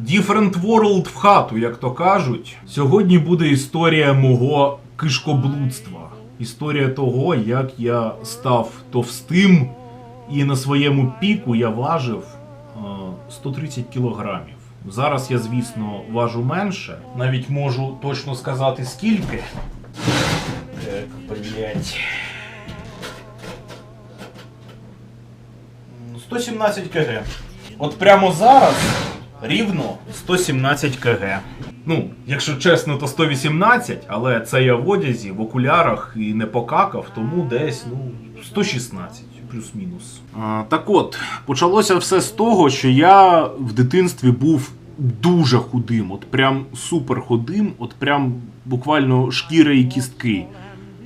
Different World в хату, як то кажуть. Сьогодні буде історія мого кишкоблудства. Історія того, як я став товстим, і на своєму піку я важив е, 130 кілограмів. Зараз я, звісно, важу менше. Навіть можу точно сказати скільки. Так, блять. 117 кг. От прямо зараз рівно 117 кг. Ну, якщо чесно, то 118, але це я в одязі, в окулярах і не покакав, тому десь ну, 116 плюс-мінус. Так от, почалося все з того, що я в дитинстві був дуже худим, от прям супер худим, от прям буквально шкіра і кістки.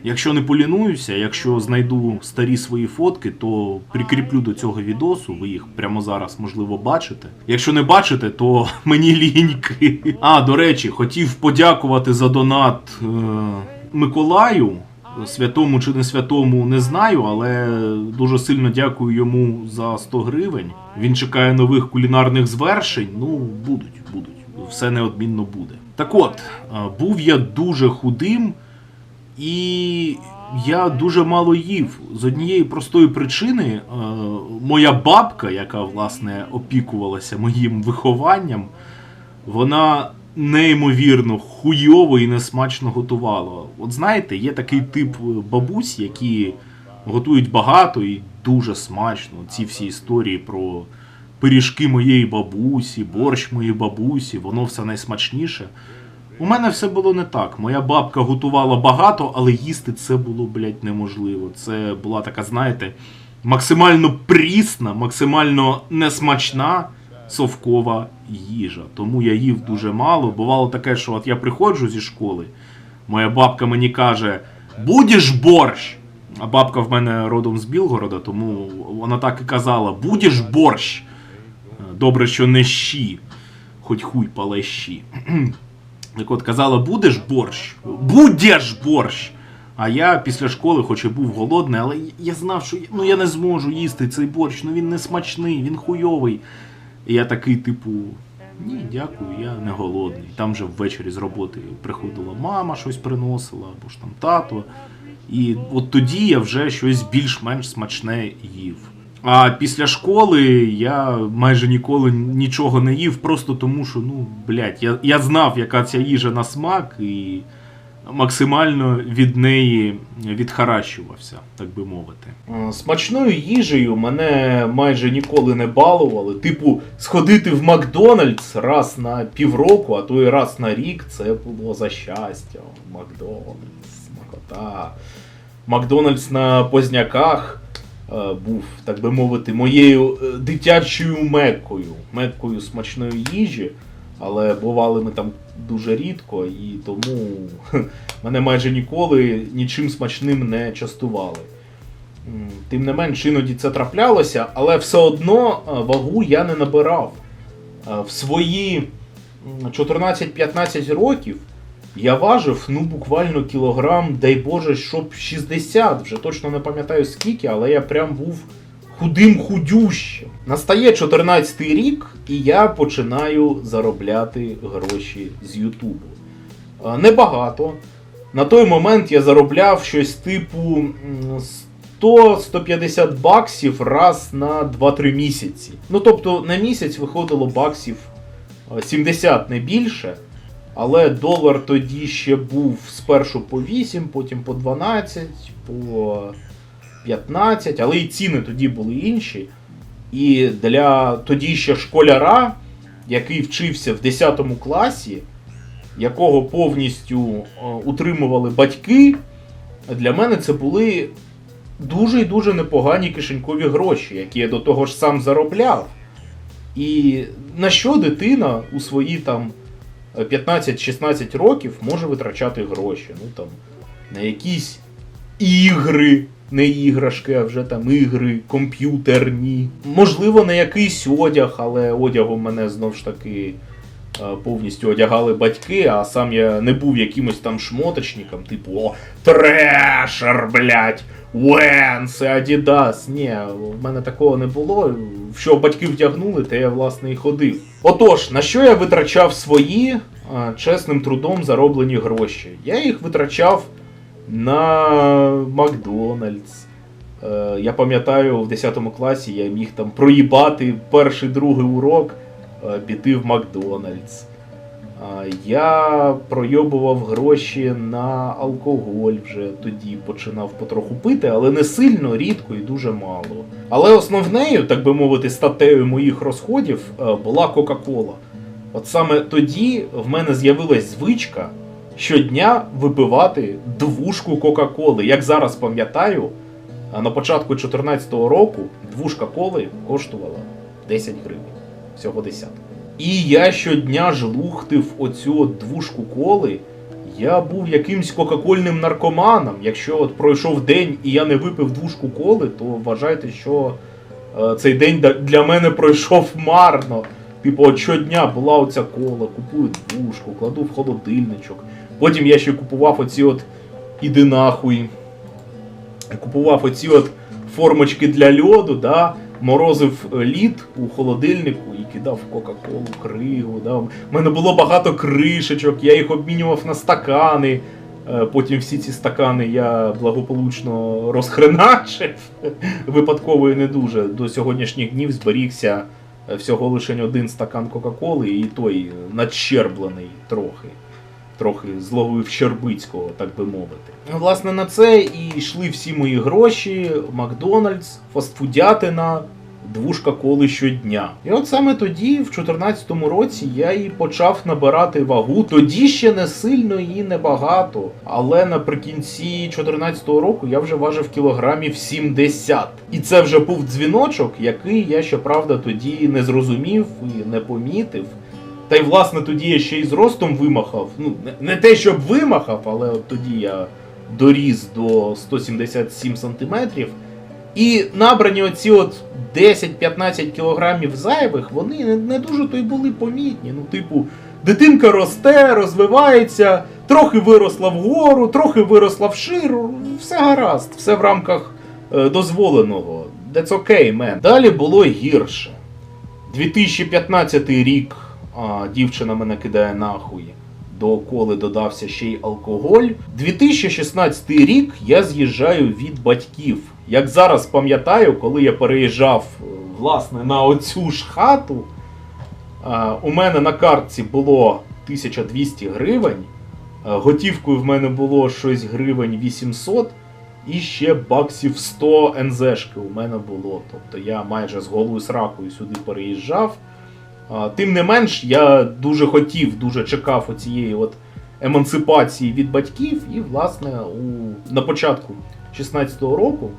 Якщо не полінуюся, якщо знайду старі свої фотки, то прикріплю до цього відосу. Ви їх прямо зараз можливо бачите. Якщо не бачите, то мені ліньки. А до речі, хотів подякувати за донат е, Миколаю. Святому чи не святому не знаю, але дуже сильно дякую йому за 100 гривень. Він чекає нових кулінарних звершень. Ну, будуть, будуть. Все неодмінно буде. Так от, е, був я дуже худим. І я дуже мало їв з однієї простої причини. е, Моя бабка, яка власне опікувалася моїм вихованням, вона неймовірно хуйово і несмачно готувала. От знаєте, є такий тип бабусь, які готують багато і дуже смачно. Ці всі історії про пиріжки моєї бабусі, борщ моєї бабусі, воно все найсмачніше. У мене все було не так. Моя бабка готувала багато, але їсти це було, блядь, неможливо. Це була така, знаєте, максимально прісна, максимально несмачна совкова їжа. Тому я їв дуже мало. Бувало таке, що от я приходжу зі школи, моя бабка мені каже: будеш борщ. А бабка в мене родом з Білгорода, тому вона так і казала: будеш борщ. Добре, що не щі, хоч хуй палещі. Так от казала, будеш борщ? Будеш борщ! А я після школи, хоч і був голодний, але я знав, що ну, я не зможу їсти цей борщ, ну він не смачний, він хуйовий. І я такий, типу, ні, дякую, я не голодний. Там же ввечері з роботи приходила мама, щось приносила, або ж там тато. І от тоді я вже щось більш-менш смачне їв. А після школи я майже ніколи нічого не їв, просто тому що, ну, блядь, я, я знав, яка ця їжа на смак, і максимально від неї відхаращувався, так би мовити. Смачною їжею мене майже ніколи не балували. Типу, сходити в Макдональдс раз на півроку, а то і раз на рік це було за щастя. Макдональдс, смакота. Макдональдс на Позняках був, так би мовити, моєю е, дитячою меккою, меккою смачної їжі. Але бували ми там дуже рідко, і тому мене майже ніколи нічим смачним не частували. Тим не менш, іноді це траплялося, але все одно е, вагу я не набирав. Е, В свої 14-15 років я важив ну, буквально кілограм, дай Боже, щоб 60, вже точно не пам'ятаю скільки, але я прям був худим худющим. Настає 14 рік, і я починаю заробляти гроші з Ютубу. Небагато. На той момент я заробляв щось типу 100-150 баксів раз на 2-3 місяці. Ну тобто на місяць виходило баксів е, 70 не більше. Але долар тоді ще був спершу по 8, потім по 12, по 15, але і ціни тоді були інші. І для тоді ще школяра, який вчився в 10 класі, якого повністю е, утримували батьки, для мене це були дуже і дуже непогані кишенькові гроші, які я до того ж сам заробляв. І на що дитина у свої там 15-16 років може витрачати гроші? Ну там на якісь ігри, не іграшки, а вже там ігри комп'ютерні. Можливо, на якийсь одяг, але одягом мене знов ж таки повністю одягали батьки, а сам я не був якимось там шмоточником, типу, о, трешер, блядь, Венс, Адідас. Ні, в мене такого не було. Що батьки вдягнули, те я власне і ходив. Отож, на що я витрачав свої е, чесним трудом зароблені гроші? Я їх витрачав на Макдональдс. Е, Я пам'ятаю, в 10 класі я міг там проїбати перший другий урок, е, піти в Макдональдс. Я пройобував гроші на алкоголь вже тоді починав потроху пити, але не сильно, рідко і дуже мало. Але основнею, так би мовити, статтею моїх розходів е, була Кока-Кола. От саме тоді в мене з'явилась звичка щодня випивати двушку Кока-Коли. Як зараз пам'ятаю, на початку 2014 року двушка коли коштувала 10 гривень. Всього десятка. І я щодня жлухтив оцю от двушку коли. Я був якимсь кока-кольним наркоманом. Якщо от пройшов день і я не випив двушку коли, то вважайте, що е, цей день для мене пройшов марно. Типу, от щодня була оця кола, купую двушку, кладу в холодильничок. Потім я ще купував оці от іди нахуй. Купував оці от формочки для льоду, да, морозив е, лід у холодильнику і кидав Кока-Колу кригу. Да. У мене було багато кришечок, я їх обмінював на стакани. Е, Потім всі ці стакани я благополучно розхреначив. Випадково і не дуже. До сьогоднішніх днів зберігся е, всього лише один стакан Кока-Коли, і той надщерблений трохи. Трохи зловив Щербицького, так би мовити. Власне, на це і йшли всі мої гроші, Макдональдс, фастфудятина, двушка коли щодня. І от саме тоді, в 2014 році, я і почав набирати вагу. Тоді ще не сильно і не багато. Але наприкінці 2014 року я вже важив кілограмів 70. І це вже був дзвіночок, який я, щоправда, тоді не зрозумів і не помітив. Та й власне тоді я ще й з ростом вимахав. Ну, не, не те, щоб вимахав, але от тоді я доріс до 177 сантиметрів. І набрані оці от 10-15 кілограмів зайвих, вони не, дуже то й були помітні. Ну, типу, дитинка росте, розвивається, трохи виросла вгору, трохи виросла вширу. Все гаразд, все в рамках е, дозволеного. That's okay, man. Далі було гірше. 2015 рік а, дівчина мене кидає нахуй. До коли додався ще й алкоголь. 2016 рік я з'їжджаю від батьків. Як зараз пам'ятаю, коли я переїжджав е, власне на оцю ж хату, у мене на картці було 1200 гривень. Готівкою в мене було щось гривень 800. І ще баксів 100 НЗшки у мене було. Тобто я майже з голою сракою сюди переїжджав. Тим не менш, я дуже хотів, дуже чекав оцієї от емансипації від батьків. І, власне, у... на початку 16-го року,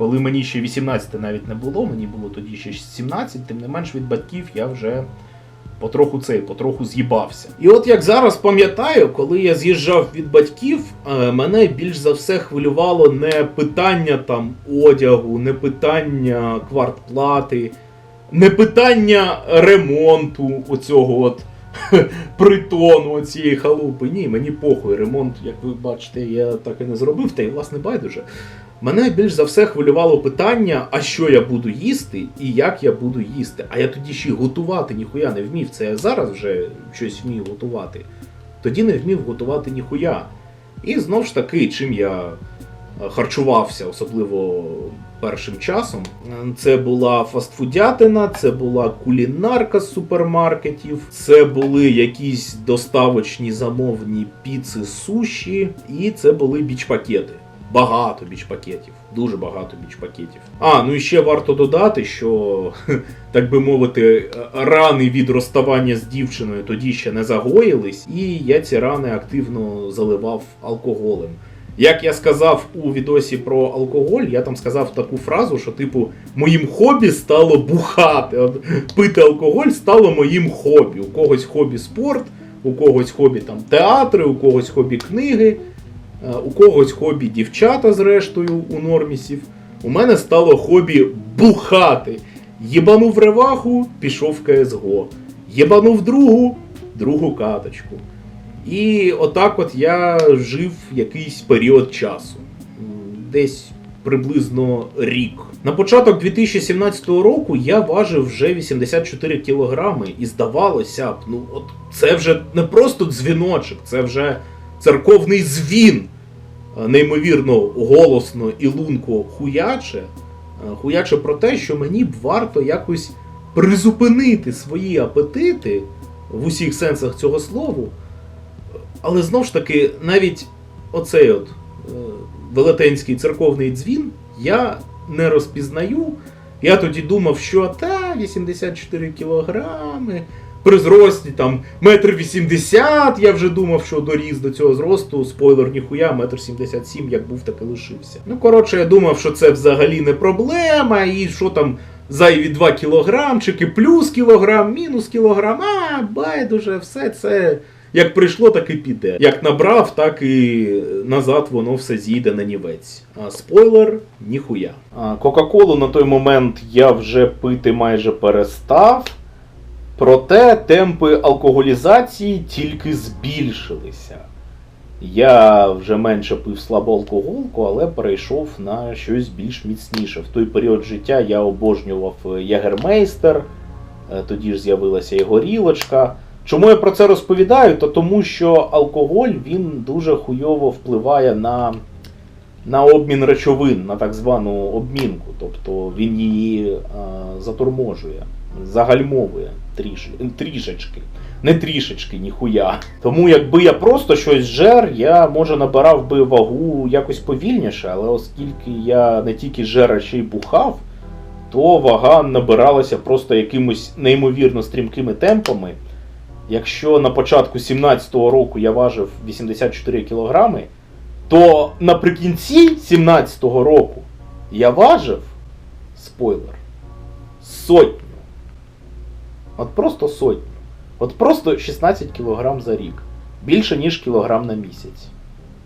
коли мені ще 18 навіть не було, мені було тоді ще 17, тим не менш від батьків я вже потроху цей, потроху з'їбався. І от як зараз пам'ятаю, коли я з'їжджав від батьків, е, мене більш за все хвилювало не питання там одягу, не питання квартплати, не питання ремонту оцього от притону оцієї халупи. Ні, мені похуй. Ремонт, як ви бачите, я так і не зробив, та й власне байдуже. Мене більш за все хвилювало питання, а що я буду їсти і як я буду їсти. А я тоді ще й готувати ніхуя не вмів. Це я зараз вже щось вмію готувати. Тоді не вмів готувати ніхуя. І знов ж таки, чим я е, харчувався, особливо першим часом, це була фастфудятина, це була кулінарка з супермаркетів, це були якісь доставочні замовні піци, суші, і це були біч-пакети. Багато біч-пакетів, дуже багато біч-пакетів. А, ну і ще варто додати, що, так би мовити, рани від розставання з дівчиною тоді ще не загоїлись, і я ці рани активно заливав алкоголем. Як я сказав у відосі про алкоголь, я там сказав таку фразу, що, типу, моїм хобі стало бухати. От, пити алкоголь стало моїм хобі. У когось хобі спорт, у когось хобі там театри, у когось хобі книги. Е, У когось хобі дівчата, зрештою, у нормісів. У мене стало хобі бухати. Єбанув реваху, пішов в КСГО. Єбанув другу, другу каточку. І отак от я жив якийсь період часу. Десь приблизно рік. На початок 2017 року я важив вже 84 кілограми, і здавалося б, ну от це вже не просто дзвіночок, це вже церковний дзвін. Е, Неймовірно голосно і лунко хуяче. Е, Хуяче про те, що мені б варто якось призупинити свої апетити в усіх сенсах цього слова. Але знов ж таки, навіть оцей от е, велетенський церковний дзвін я не розпізнаю. Я тоді думав, що та 84 кілограми, при зрості там метр вісімдесят, я вже думав, що доріс до цього зросту, спойлер ніхуя, метр сімдесят сім, як був, так і лишився. Ну, коротше, я думав, що це взагалі не проблема, і що там зайві 2 кілограмчики, плюс кілограм, мінус кілограм, а байдуже, все це. Як прийшло, так і піде. Як набрав, так і назад воно все зійде на нівець. А спойлер ніхуя. А Кока-Колу на той момент я вже пити майже перестав. Проте темпи алкоголізації тільки збільшилися. Я вже менше пив слабу алкоголку, але перейшов на щось більш міцніше. В той період життя я обожнював Ягермейстер, е, тоді ж з'явилася і горілочка. Чому я про це розповідаю? То тому, що алкоголь він дуже хуйово впливає на, на обмін речовин, на так звану обмінку. Тобто він її а, заторможує, загальмовує тріш, трішечки. Не трішечки, ніхуя. Тому якби я просто щось жер, я може набирав би вагу якось повільніше, але оскільки я не тільки жер, а ще й бухав, то вага набиралася просто якимось неймовірно стрімкими темпами. Якщо на початку 17-го року я важив 84 кілограми, то наприкінці 17-го року я важив спойлер сотню. От просто сотню. От просто 16 кілограм за рік. Більше, ніж кілограм на місяць.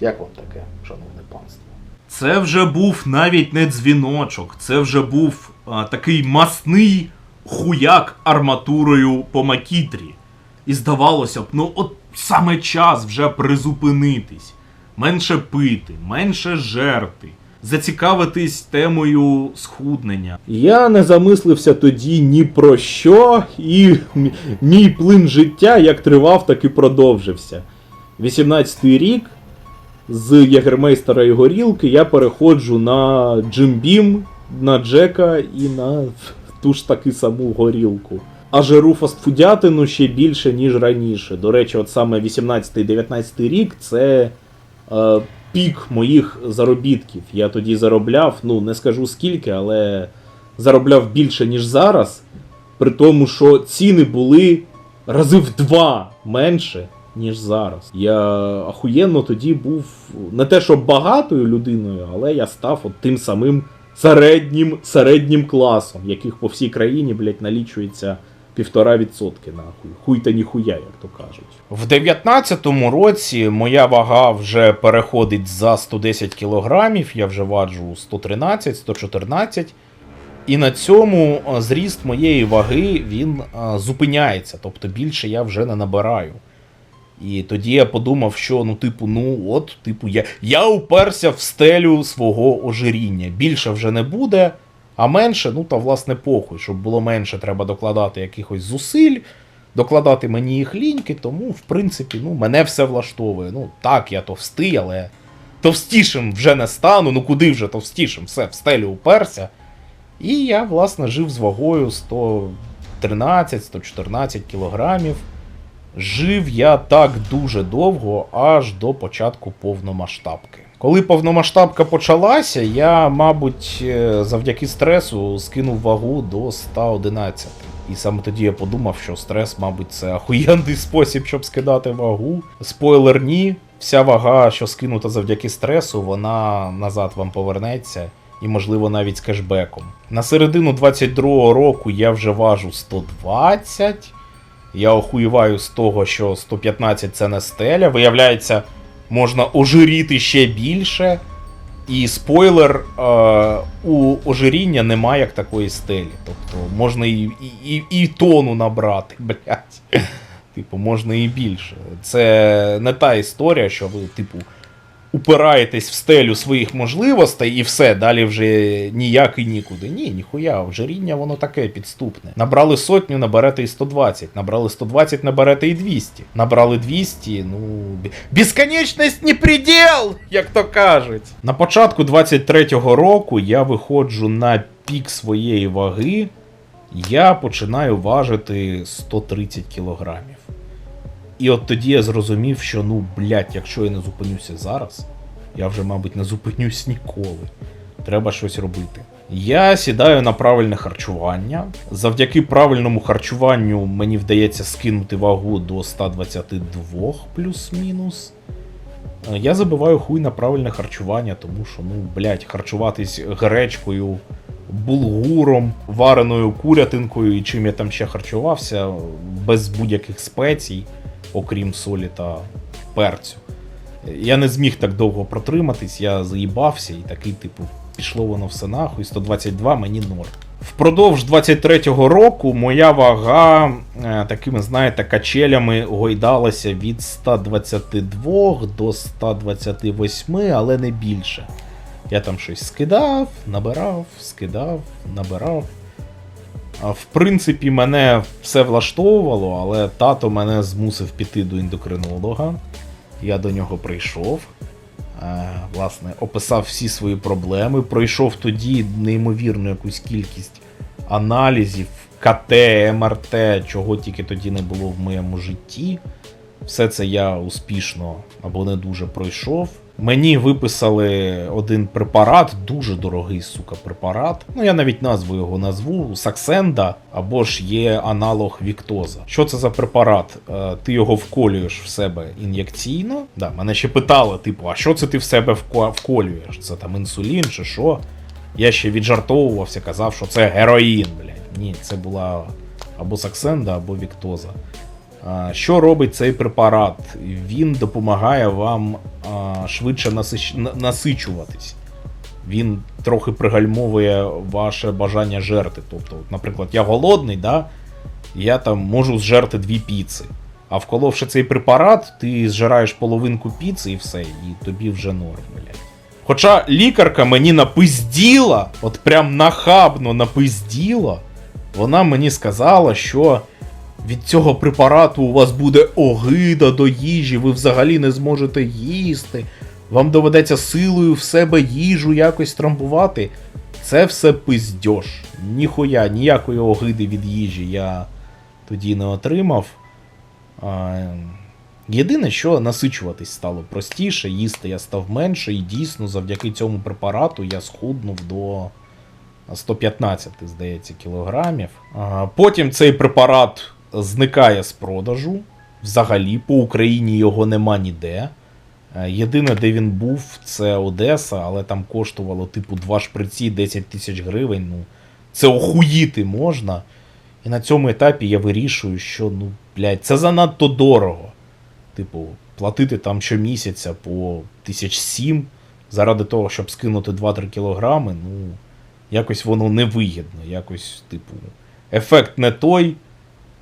Як вам таке, шановне панство? Це вже був навіть не дзвіночок, це вже був а, такий масний хуяк арматурою по макітрі. І здавалося б, ну от саме час вже призупинитись, менше пити, менше жерти, зацікавитись темою схуднення. Я не замислився тоді ні про що, і мій плин життя як тривав, так і продовжився. 18-й рік з Ягермейстера і горілки я переходжу на Джимбім, на Джека і на ту ж таки саму горілку. А жеру фастфудятину ще більше, ніж раніше. До речі, от саме 18-19 рік це е, пік моїх заробітків. Я тоді заробляв, ну не скажу скільки, але заробляв більше, ніж зараз. При тому, що ціни були рази в два менше, ніж зараз. Я ахуєнно тоді був не те, що багатою людиною, але я став от тим самим середнім, середнім класом, яких по всій країні, блядь, налічується півтора відсотки нахуй. Хуй та ніхуя, як то кажуть. В 19-му році моя вага вже переходить за 110 кілограмів, я вже важу 113, 114. І на цьому зріст моєї ваги він зупиняється, тобто більше я вже не набираю. І тоді я подумав, що ну, типу, ну от, типу, я, я уперся в стелю свого ожиріння. Більше вже не буде, а менше, ну та власне похуй. Щоб було менше, треба докладати якихось зусиль, докладати мені їх ліньки, тому, в принципі, ну, мене все влаштовує. Ну, так, я товстий, але товстішим вже не стану. Ну куди вже товстішим? Все, в стелю уперся. І я, власне, жив з вагою 113-114 кілограмів. Жив я так дуже довго, аж до початку повномасштабки. Коли повномасштабка почалася, я, мабуть, е, завдяки стресу скинув вагу до 111. І саме тоді я подумав, що стрес, мабуть, це ахуєнний спосіб, щоб скидати вагу. Спойлер ні. Вся вага, що скинута завдяки стресу, вона назад вам повернеться. І, можливо, навіть з кешбеком. На середину 22-го року я вже важу 120. Я охуєваю з того, що 115 це не стеля. Виявляється, можна ожиріти ще більше. І спойлер, е, у ожиріння немає як такої стелі. Тобто можна і, і, і, і тону набрати, блять. Типу, можна і більше. Це не та історія, що ви, типу, упираєтесь в стелю своїх можливостей і все, далі вже ніяк і нікуди. Ні, ніхуя, ожиріння воно таке підступне. Набрали сотню, наберете і 120. Набрали 120, наберете і 200. Набрали 200, ну. Безконечність не предел, як то кажуть. На початку 23-го року я виходжу на пік своєї ваги. Я починаю важити 130 кілограмів. І от тоді я зрозумів, що ну, блядь, якщо я не зупинюся зараз, я вже, мабуть, не зупинюсь ніколи. Треба щось робити. Я сідаю на правильне харчування. Завдяки правильному харчуванню мені вдається скинути вагу до 122 плюс-мінус. Я забиваю хуй на правильне харчування, тому що, ну, блядь, харчуватись гречкою, булгуром, вареною курятинкою і чим я там ще харчувався, без будь-яких спецій, окрім солі та перцю. Я не зміг так довго протриматись, я заїбався і такий, типу, пішло воно все нахуй, 122 мені норм. Впродовж 23-го року моя вага е, такими, знаєте, качелями гойдалася від 122 до 128, але не більше. Я там щось скидав, набирав, скидав, набирав. В принципі, мене все влаштовувало, але тато мене змусив піти до ендокринолога. Я до нього прийшов. Е, Власне, описав всі свої проблеми. Пройшов тоді неймовірну якусь кількість аналізів, КТ, МРТ, чого тільки тоді не було в моєму житті. Все це я успішно або не дуже пройшов. Мені виписали один препарат, дуже дорогий, сука, препарат. Ну, я навіть назву його назву Саксенда, або ж є аналог Віктоза. Що це за препарат? Е, Ти його вколюєш в себе ін'єкційно. Да, мене ще питали, типу, а що це ти в себе вко- вколюєш? Це там інсулін чи що? Я ще віджартовувався, казав, що це героїн, блядь. Ні, це була або Саксенда, або Віктоза. Що робить цей препарат? Він допомагає вам швидше насичуватись. Він трохи пригальмовує ваше бажання жерти. Тобто, наприклад, я голодний, да? я там можу зжерти дві піци. А вколовши цей препарат, ти зжираєш половинку піци і все, і тобі вже норм. Хоча лікарка мені напизділа, от прям нахабно напизділа, вона мені сказала, що від цього препарату у вас буде огида до їжі, ви взагалі не зможете їсти. Вам доведеться силою в себе їжу якось трамбувати. Це все пиздьош. Ніхуя, ніякої огиди від їжі я тоді не отримав. А, єдине, що насичуватись стало простіше, їсти я став менше, і дійсно завдяки цьому препарату я схуднув до 115, здається, кілограмів. Потім цей препарат зникає з продажу. Взагалі, по Україні його нема ніде. Е, Єдине, де він був, це Одеса, але там коштувало, типу, два шприці 10 тисяч гривень. Ну, це охуїти можна. І на цьому етапі я вирішую, що, ну, блядь, це занадто дорого. Типу, платити там щомісяця по тисяч сім заради того, щоб скинути 2-3 кілограми, ну, якось воно невигідно. Якось, типу, ефект не той,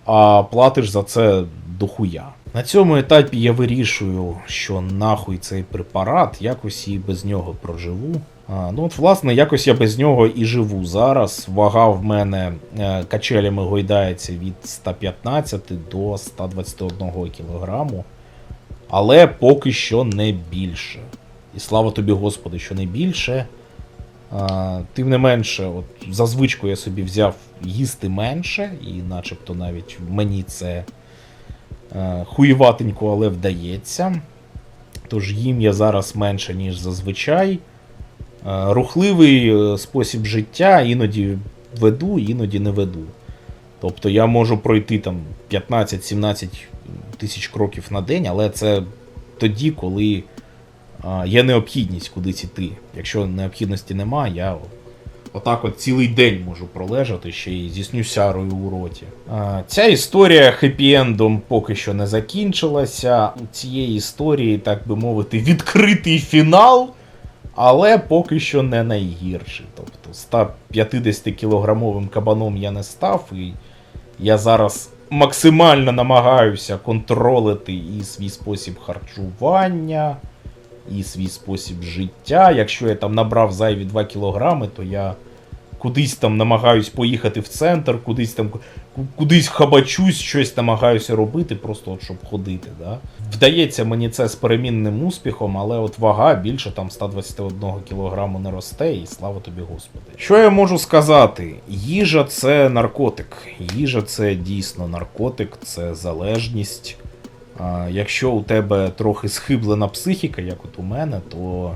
а платиш за це дохуя. На цьому етапі я вирішую, що нахуй цей препарат, якось і без нього проживу. А, ну от, власне, якось я без нього і живу зараз. Вага в мене е, качелями гойдається від 115 до 121 кілограму. Але поки що не більше. І слава тобі, Господи, що не більше. А, тим не менше, от за звичку я собі взяв їсти менше, і начебто навіть мені це е, хуєватенько, але вдається. Тож їм я зараз менше, ніж зазвичай. Е, рухливий е, спосіб життя іноді веду, іноді не веду. Тобто я можу пройти там 15-17 тисяч кроків на день, але це тоді, коли а, є необхідність кудись іти. Якщо необхідності нема, я отак от цілий день можу пролежати ще й зі снюсярою у роті. Ця історія хеппі-ендом поки що не закінчилася. У цієї історії, так би мовити, відкритий фінал. Але поки що не найгірший. Тобто 150 кілограмовим кабаном я не став, і я зараз максимально намагаюся контролити і свій спосіб харчування, і свій спосіб життя. Якщо я там набрав зайві 2 кілограми, то я кудись там намагаюсь поїхати в центр, кудись там кудись хабачусь, щось намагаюся робити, просто от щоб ходити. Да? Вдається мені це з перемінним успіхом, але от вага більше там 121 кілограму не росте, і слава тобі Господи. Що я можу сказати? Їжа це наркотик. Їжа це дійсно наркотик, це залежність. Якщо у тебе трохи схиблена психіка, як от у мене, то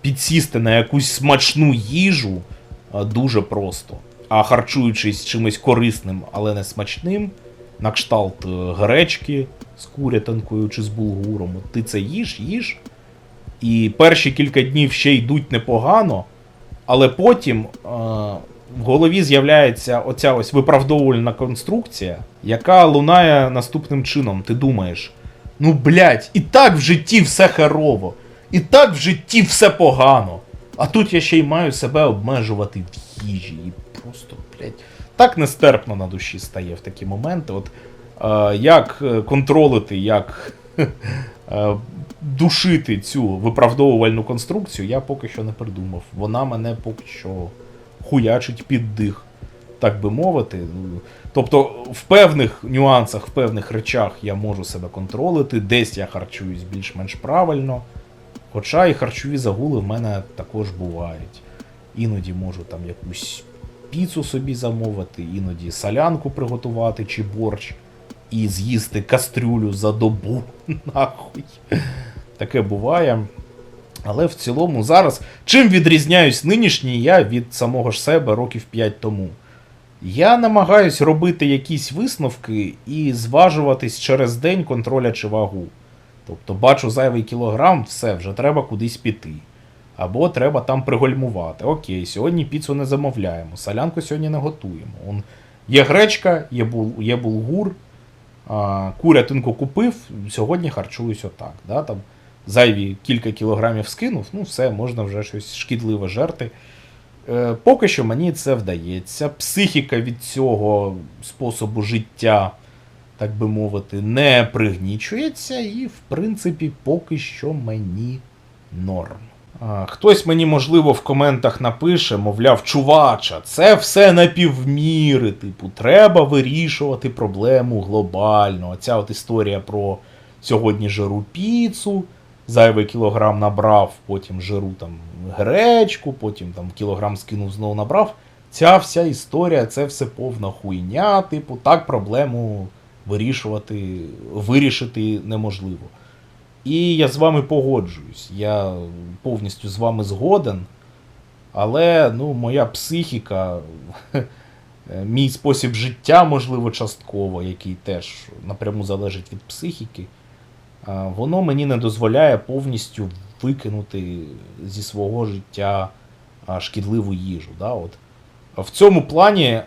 підсісти на якусь смачну їжу дуже просто. А харчуючись чимось корисним, але не смачним, на кшталт е, гречки з курятинкою чи з булгуром, ти це їш, їш, і перші кілька днів ще йдуть непогано, але потім е, в голові з'являється оця ось виправдовувальна конструкція, яка лунає наступним чином. Ти думаєш, ну блядь, і так в житті все херово, і так в житті все погано. А тут я ще й маю себе обмежувати в їжі. І просто, блядь, так нестерпно на душі стає в такі моменти. От е, як е, контролити, як е, душити цю виправдовувальну конструкцію, я поки що не придумав. Вона мене поки що хуячить під дих, так би мовити. Тобто, в певних нюансах, в певних речах я можу себе контролити, десь я харчуюсь більш-менш правильно. Хоча і харчові загули в мене також бувають. Іноді можу там якусь піцу собі замовити, іноді солянку приготувати чи борщ, і з'їсти кастрюлю за добу. Нахуй. Таке буває. Але в цілому зараз чим відрізняюсь нинішній я від самого ж себе років 5 тому. Я намагаюсь робити якісь висновки і зважуватись через день, контролячи вагу. Тобто бачу зайвий кілограм, все, вже треба кудись піти. Або треба там пригольмувати. Окей, сьогодні піцу не замовляємо, солянку сьогодні не готуємо. Он, є гречка, є, бул, є булгур, а, курятинку купив, сьогодні харчуюсь отак. Да? Там зайві кілька кілограмів скинув, ну все, можна вже щось шкідливе жерти. Е, поки що мені це вдається. Психіка від цього способу життя, так би мовити, не пригнічується, і, в принципі, поки що мені норм. Хтось мені, можливо, в коментах напише, мовляв, чувача, це все на півміри. Типу, треба вирішувати проблему глобально. Оця от історія про сьогодні жиру піцу, зайвий кілограм набрав, потім жиру там гречку, потім там кілограм скинув, знову набрав. Ця вся історія, це все повна хуйня. Типу, так проблему вирішувати, вирішити неможливо. І я з вами погоджуюсь. Я повністю з вами згоден. Але ну, моя психіка, мій спосіб життя, можливо, частково, який теж напряму залежить від психіки, воно мені не дозволяє повністю викинути зі свого життя шкідливу їжу. Да? От. В цьому плані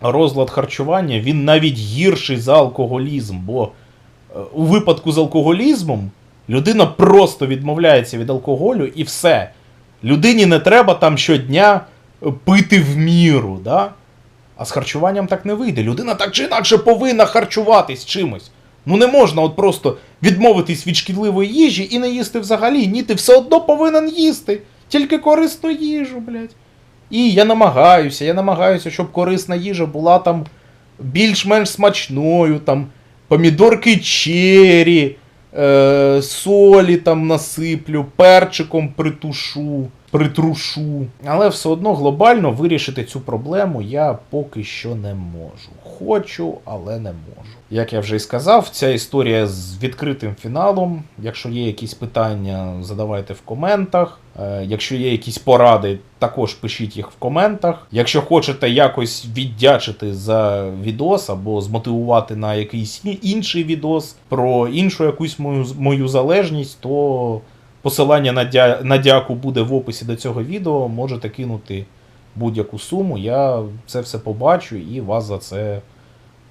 розлад харчування він навіть гірший за алкоголізм, бо е, у випадку з алкоголізмом людина просто відмовляється від алкоголю і все. Людині не треба там щодня пити в міру. Да? А з харчуванням так не вийде. Людина так чи інакше повинна харчуватись чимось. Ну не можна от просто відмовитись від шкідливої їжі і не їсти взагалі. Ні, ти все одно повинен їсти. Тільки корисну їжу, блядь. І я намагаюся, я намагаюся, щоб корисна їжа була там більш-менш смачною, там помідорки чері, е, солі там насиплю, перчиком притушу, притрушу. Але все одно глобально вирішити цю проблему я поки що не можу. Хочу, але не можу. Як я вже й сказав, ця історія з відкритим фіналом. Якщо є якісь питання, задавайте в коментах. Е, Якщо є якісь поради, також пишіть їх в коментах. Якщо хочете якось віддячити за відос або змотивувати на якийсь інший відос про іншу якусь мою, мою залежність, то посилання на, дя, на дяку буде в описі до цього відео. Можете кинути будь-яку суму. Я це все побачу і вас за це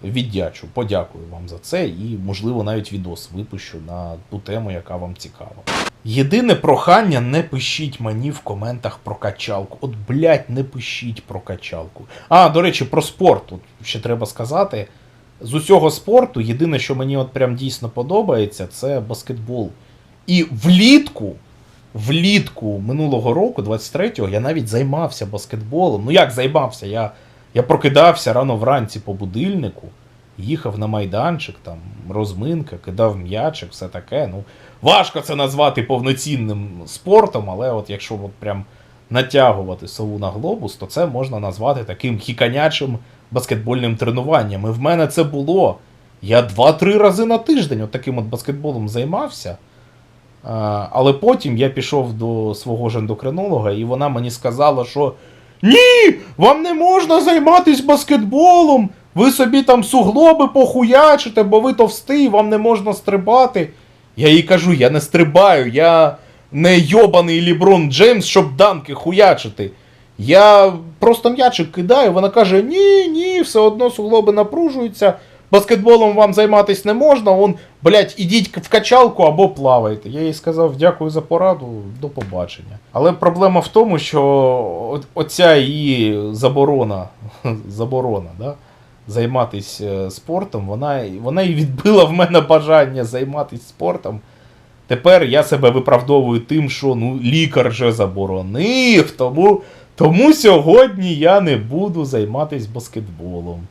віддячу. Подякую вам за це і, можливо, навіть відос випущу на ту тему, яка вам цікава. Єдине прохання, не пишіть мені в коментах про качалку. От, блядь, не пишіть про качалку. А, до речі, про спорт. Тут ще треба сказати. з усього спорту, єдине, що мені от прям дійсно подобається, це баскетбол. І влітку, влітку минулого року, 23-го, я навіть займався баскетболом. Ну як займався? Я, я прокидався рано вранці по будильнику, їхав на майданчик, там розминка, кидав м'ячик, все таке. Ну, важко це назвати повноцінним спортом, але от якщо от прям натягувати сову на глобус, то це можна назвати таким хіканячим баскетбольним тренуванням. І в мене це було. Я 2-3 рази на тиждень от таким от баскетболом займався. Але потім я пішов до свого ж ендокринолога, і вона мені сказала, що ні, вам не можна займатися баскетболом. Ви собі там суглоби похуячите, бо ви товстий, вам не можна стрибати. Я їй кажу, я не стрибаю, я не йобаний Ліброн Джеймс, щоб данки хуячити. Я просто м'ячик кидаю, вона каже: ні, ні, все одно суглоби напружуються, баскетболом вам займатися не можна, он, блядь, ідіть в качалку або плавайте. Я їй сказав, дякую за пораду, до побачення. Але проблема в тому, що оця її заборона, заборона, да? займатися спортом, вона, вона і відбила в мене бажання займатися спортом. Тепер я себе виправдовую тим, що ну, лікар же заборонив, тому, тому сьогодні я не буду займатися баскетболом.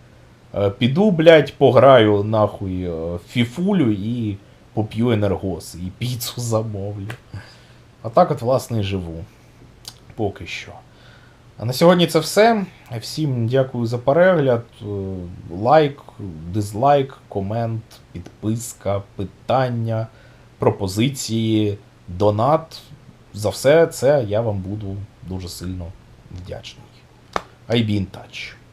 Е, Піду, блядь, пограю нахуй е, фіфулю і поп'ю енергоси, і піцу замовлю. А так от, власне, і живу. Поки що. А на сьогодні це все. Всім дякую за перегляд. Е, Лайк, дизлайк, комент, підписка, питання, пропозиції, донат. За все це я вам буду дуже сильно вдячний. I be in.